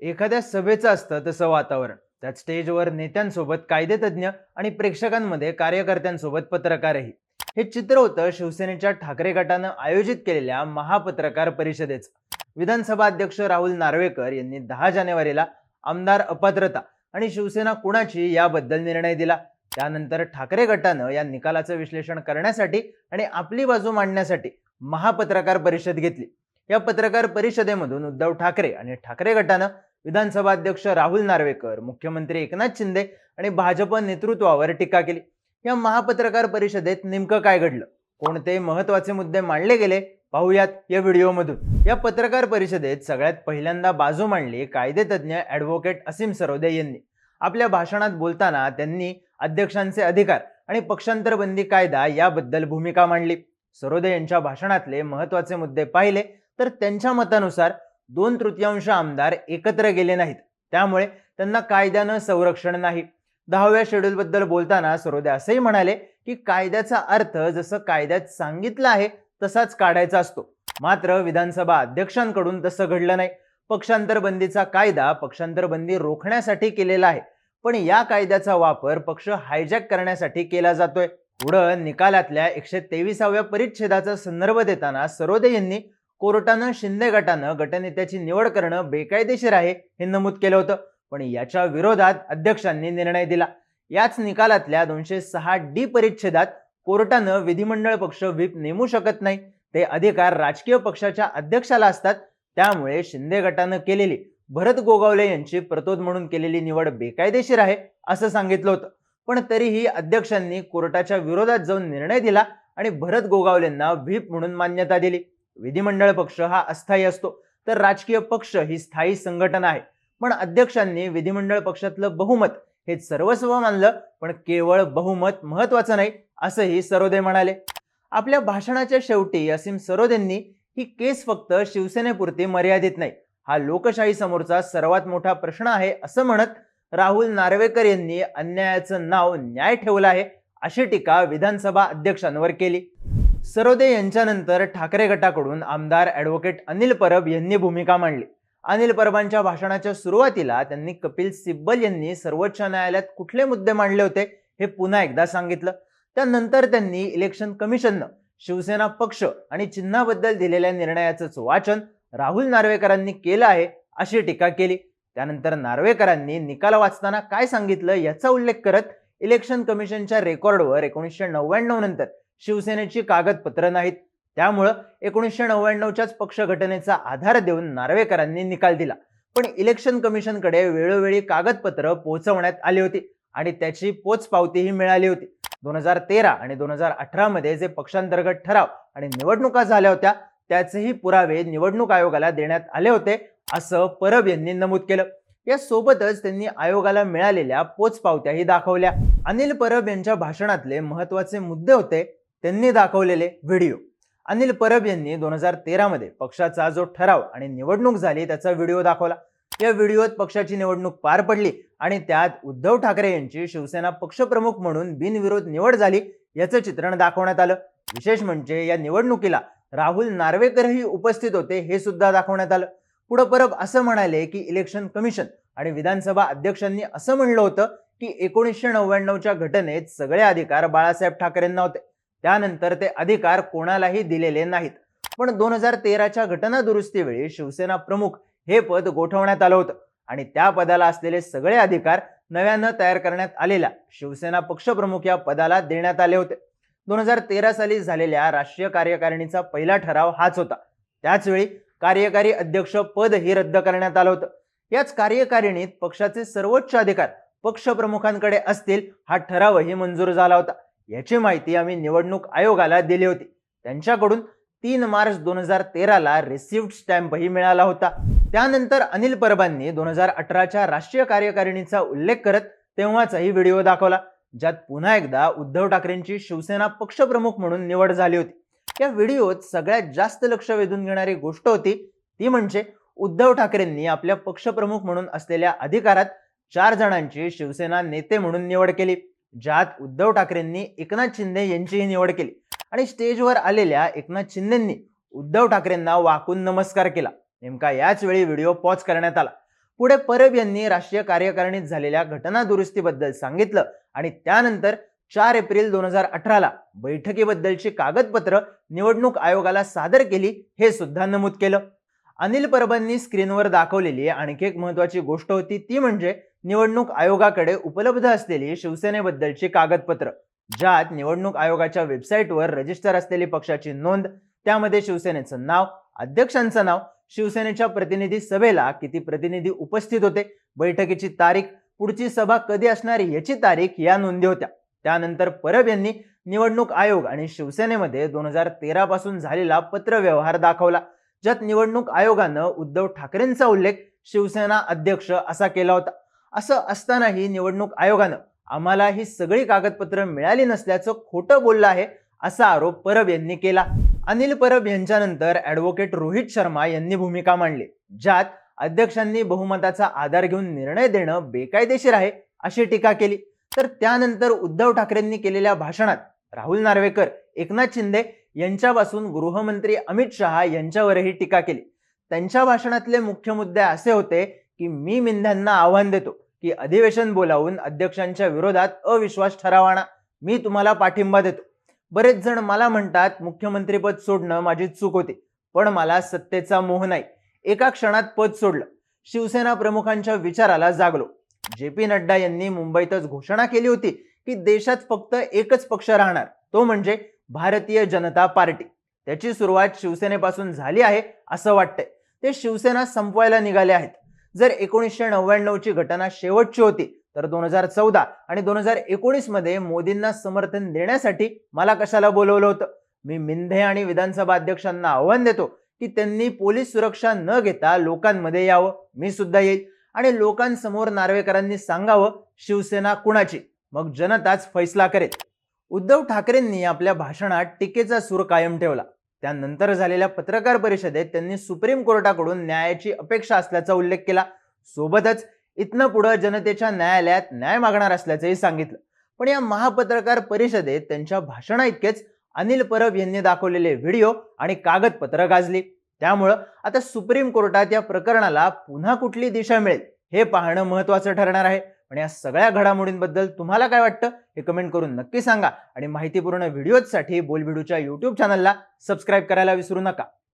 एखाद्या सभेचं असतं तसं वातावरण. त्यात स्टेजवर नेत्यांसोबत कायदेतज्ञ आणि प्रेक्षकांमध्ये कार्यकर्त्यांसोबत पत्रकारही. हे चित्र होतं शिवसेनेच्या ठाकरे गटानं आयोजित केलेल्या महापत्रकार परिषदेचं. विधानसभा अध्यक्ष राहुल नार्वेकर यांनी दहा जानेवारीला आमदार अपात्रता आणि शिवसेना कुणाची याबद्दल निर्णय दिला. त्यानंतर ठाकरे गटानं या निकालाचं विश्लेषण करण्यासाठी आणि आपली बाजू मांडण्यासाठी महापत्रकार परिषद घेतली. या पत्रकार परिषदेमधून उद्धव ठाकरे आणि ठाकरे गटानं विधानसभा अध्यक्ष राहुल नार्वेकर मुख्यमंत्री एकनाथ शिंदे आणि भाजप नेतृत्वावर टीका केली. या महापत्रकार परिषदेत नेमकं काय घडलं? कोणते महत्त्वाचे मुद्दे मांडले गेले? पाहूयात या व्हिडिओमधून. या पत्रकार परिषदेत सगळ्यात पहिल्यांदा बाजू मांडली कायदेतज्ञ ॲडव्होकेट असीम सरोदे यांनी. आपल्या भाषणात बोलताना त्यांनी अध्यक्षांचे अधिकार आणि पक्षांतर बंदी कायदा याबद्दल भूमिका मांडली. सरोदे यांच्या भाषणातले महत्त्वाचे मुद्दे पाहिले तर त्यांच्या मतानुसार दोन तृतीयांश आमदार एकत्र गेले नाहीत. त्यामुळे त्यांना कायद्यानं संरक्षण नाही. दहाव्या शेड्यूलबद्दल बोलताना सरोदे असंही म्हणाले की कायद्याचा अर्थ जसं कायद्यात सांगितलं आहे तसाच काढायचा असतो. मात्र विधानसभा अध्यक्षांकडून तसं घडलं नाही. पक्षांतर बंदीचा कायदा पक्षांतर बंदी रोखण्यासाठी केलेला आहे. पण या कायद्याचा वापर पक्ष हायजॅक करण्यासाठी केला जातोय. पुढं निकालातल्या एकशे तेविसाव्या परिच्छेदाचा संदर्भ देताना सरोदे यांनी कोर्टानं शिंदे गटानं गटनेत्याची निवड करणं बेकायदेशीर आहे हे नमूद केलं होतं. पण याच्या विरोधात अध्यक्षांनी निर्णय दिला. याच निकालातल्या दोनशे सहा डी परिच्छेदात कोर्टानं विधिमंडळ पक्ष व्हीप नेमू शकत नाही. ते अधिकार राजकीय पक्षाच्या अध्यक्षाला असतात. त्यामुळे शिंदे गटानं केलेली भरत गोगावले यांची प्रतोद म्हणून केलेली निवड बेकायदेशीर आहे असं सांगितलं होतं. पण तरीही अध्यक्षांनी कोर्टाच्या विरोधात जाऊन निर्णय दिला आणि भरत गोगावलेंना व्हीप म्हणून मान्यता दिली. विधिमंडळ पक्ष हा अस्थायी असतो. तर राजकीय पक्ष ही स्थायी संघटना आहे. पण अध्यक्षांनी विधिमंडळ पक्षातलं बहुमत हे सर्वस्व मानलं पण केवळ बहुमत महत्वाचं नाही असंही सरोदे म्हणाले. आपल्या भाषणाच्या शेवटी असीम सरोदेंनी ही केस फक्त शिवसेनेपुरती मर्यादित नाही. हा लोकशाही समोरचा सर्वात मोठा प्रश्न आहे असं म्हणत राहुल नार्वेकर यांनी अन्यायाचं नाव न्याय ठेवलं आहे अशी टीका विधानसभा अध्यक्षांवर केली. सरोदे यांच्यानंतर ठाकरे गटाकडून आमदार ॲडव्होकेट अनिल परब यांनी भूमिका मांडली. अनिल परबांच्या भाषणाच्या सुरुवातीला त्यांनी कपिल सिब्बल यांनी सर्वोच्च न्यायालयात कुठले मुद्दे मांडले होते हे पुन्हा एकदा सांगितलं. त्यानंतर त्यांनी इलेक्शन कमिशननं शिवसेना पक्ष आणि चिन्हाबद्दल दिलेल्या निर्णयाचंच वाचन राहुल नार्वेकरांनी केलं आहे अशी टीका केली. त्यानंतर नार्वेकरांनी निकाल वाचताना काय सांगितलं याचा उल्लेख करत इलेक्शन कमिशनच्या रेकॉर्डवर एकोणीसशे नव्याण्णव नंतर शिवसेनेची कागदपत्र नाहीत. त्यामुळं एकोणीसशे नव्याण्णवच्याच पक्ष घटनेचा आधार देऊन नार्वेकरांनी निकाल दिला. पण इलेक्शन कमिशनकडे वेळोवेळी कागदपत्र पोहोचवण्यात आली होती आणि त्याची पोचपावतीही मिळाली होती. दोन हजार तेरा आणि दोन हजार अठरामध्ये जे पक्षांतर्गत ठराव आणि निवडणुका झाल्या होत्या त्याचेही पुरावे निवडणूक आयोगाला देण्यात आले होते असं परब यांनी नमूद केलं. या सोबतच त्यांनी आयोगाला मिळालेल्या पोचपावत्याही दाखवल्या. अनिल परब यांच्या भाषणातले महत्त्वाचे मुद्दे होते त्यांनी दाखवलेले व्हिडिओ. अनिल परब यांनी दोन हजार तेरामध्ये पक्षाचा जो ठराव आणि निवडणूक झाली त्याचा व्हिडिओ दाखवला. या व्हिडिओत पक्षाची निवडणूक पार पडली आणि त्यात उद्धव ठाकरे यांची शिवसेना पक्षप्रमुख म्हणून बिनविरोध निवड झाली याचं चित्रण दाखवण्यात आलं. विशेष म्हणजे या निवडणुकीला राहुल नार्वेकरही उपस्थित होते हे सुद्धा दाखवण्यात आलं. पुढं परब असं म्हणाले की इलेक्शन कमिशन आणि विधानसभा अध्यक्षांनी असं म्हणलं होतं की एकोणीसशे नव्याण्णवच्या घटनेत सगळे अधिकार बाळासाहेब ठाकरेंना होते. त्यानंतर ते अधिकार कोणालाही दिलेले नाहीत. पण दोन हजार तेराच्या घटना दुरुस्तीवेळी शिवसेना प्रमुख हे पद गोठवण्यात आलं होतं आणि त्या पदाला असलेले सगळे अधिकार नव्यानं तयार करण्यात आलेल्या शिवसेना पक्षप्रमुख या पदाला देण्यात आले होते. दोन हजार तेरा साली झालेल्या राष्ट्रीय कार्यकारिणीचा पहिला ठराव हाच होता. त्याचवेळी कार्यकारी अध्यक्ष पदही रद्द करण्यात आलं होतं. याच कार्यकारिणीत पक्षाचे सर्वोच्च अधिकार पक्षप्रमुखांकडे असतील हा ठरावही मंजूर झाला होता. याची माहिती आम्ही निवडणूक आयोगाला दिली होती. त्यांच्याकडून तीन मार्च दोन हजार तेराला रिसिव्ड स्टॅम्पही मिळाला होता. त्यानंतर अनिल परबांनी दोन हजार अठराच्या राष्ट्रीय कार्यकारिणीचा उल्लेख करत तेव्हाचाही व्हिडिओ दाखवला ज्यात पुन्हा एकदा उद्धव ठाकरेंची शिवसेना पक्षप्रमुख म्हणून निवड झाली होती. या व्हिडिओत सगळ्यात जास्त लक्ष वेधून घेणारी गोष्ट होती ती म्हणजे उद्धव ठाकरेंनी आपल्या पक्षप्रमुख म्हणून असलेल्या अधिकारात चार जणांची शिवसेना नेते म्हणून निवड केली. ज्यात उद्धव ठाकरेंनी एकनाथ शिंदे यांचीही निवड केली. आणि स्टेजवर आलेल्या एकनाथ शिंदेंनी उद्धव ठाकरेंना वाकून नमस्कार केला. नेमका याच वेळी व्हिडिओ पॉज करण्यात आला. पुढे परब यांनी राष्ट्रीय कार्यकारिणीत झालेल्या घटना दुरुस्तीबद्दल सांगितलं आणि त्यानंतर चार एप्रिल दोन हजार अठराला बैठकीबद्दलची कागदपत्र निवडणूक आयोगाला सादर केली हे सुद्धा नमूद केलं. अनिल परबांनी स्क्रीनवर दाखवलेली आणखी एक महत्वाची गोष्ट होती ती म्हणजे निवडणूक आयोगाकडे उपलब्ध असलेली शिवसेनेबद्दलची कागदपत्र ज्यात निवडणूक आयोगाच्या वेबसाईटवर रजिस्टर असलेली पक्षाची नोंद त्यामध्ये शिवसेनेचं नाव अध्यक्षांचं नाव शिवसेनेच्या प्रतिनिधी सभेला किती प्रतिनिधी उपस्थित होते बैठकीची तारीख पुढची सभा कधी असणार याची तारीख या नोंदी होत्या. त्यानंतर परब यांनी निवडणूक आयोग आणि शिवसेनेमध्ये दोन हजार तेरा पासून झालेला पत्रव्यवहार दाखवला ज्यात निवडणूक आयोगानं उद्धव ठाकरेंचा उल्लेख शिवसेना अध्यक्ष असा केला होता. असं असतानाही निवडणूक आयोगानं आम्हाला ही सगळी कागदपत्र मिळाली नसल्याचं खोटं बोललं आहे असा आरोप परब यांनी केला. अनिल परब यांच्यानंतर ॲडव्होकेट रोहित शर्मा यांनी भूमिका मांडली ज्यात अध्यक्षांनी बहुमताचा आधार घेऊन निर्णय देणं बेकायदेशीर आहे अशी टीका केली. तर त्यानंतर उद्धव ठाकरेंनी केलेल्या भाषणात राहुल नार्वेकर एकनाथ शिंदे यांच्यापासून गृहमंत्री अमित शहा यांच्यावरही टीका केली. त्यांच्या भाषणातले मुख्य मुद्दे असे होते की मी मिंध्यांना आव्हान देतो की अधिवेशन बोलावून अध्यक्षांच्या विरोधात अविश्वास ठराव आणा मी तुम्हाला पाठिंबा देतो. बरेच जण मला म्हणतात मुख्यमंत्रीपद सोडणं माझी चूक होती पण मला सत्तेचा मोह नाही. एका क्षणात पद सोडलं. शिवसेना प्रमुखांच्या विचाराला जागलो. जे पी नड्डा यांनी मुंबईतच घोषणा केली होती की देशात फक्त एकच पक्ष राहणार तो म्हणजे भारतीय जनता पार्टी. त्याची सुरुवात शिवसेनेपासून झाली आहे असं वाटतंय. ते शिवसेना संपवायला निघाले आहेत. जर एकोणीसशे नव्याण्णवची घटना शेवटची होती तर दोन हजार चौदा आणि दोन हजार एकोणीसमध्ये मोदींना समर्थन देण्यासाठी मला कशाला बोलवलं होतं? मी मिंधे आणि विधानसभा अध्यक्षांना आव्हान देतो की त्यांनी पोलीस सुरक्षा न घेता लोकांमध्ये यावं मी सुद्धा येईल. आणि लोकांसमोर नार्वेकरांनी सांगावं शिवसेना कुणाची? मग जनताच फैसला करेल. उद्धव ठाकरेंनी आपल्या भाषणात टीकेचा सूर कायम ठेवला. त्यानंतर झालेल्या पत्रकार परिषदेत त्यांनी सुप्रीम कोर्टाकडून न्यायाची अपेक्षा असल्याचा उल्लेख केला. सोबतच इथनं पुढं जनतेच्या न्यायालयात न्याय मागणार असल्याचंही सांगितलं. पण या महापत्रकार परिषदेत त्यांच्या भाषणा इतकेच अनिल परब यांनी दाखवलेले व्हिडिओ आणि कागदपत्र गाजली. त्यामुळं आता सुप्रीम कोर्टात या प्रकरणाला पुन्हा कुठली दिशा मिळेल हे पाहणं महत्वाचं ठरणार आहे. पण या सगळ्या घडामोडींबद्दल तुम्हाला काय वाटतं हे कमेंट करून नक्की सांगा. आणि माहितीपूर्ण व्हिडिओजसाठी बोलबिडूच्या युट्यूब चॅनलला सबस्क्राईब करायला विसरू नका.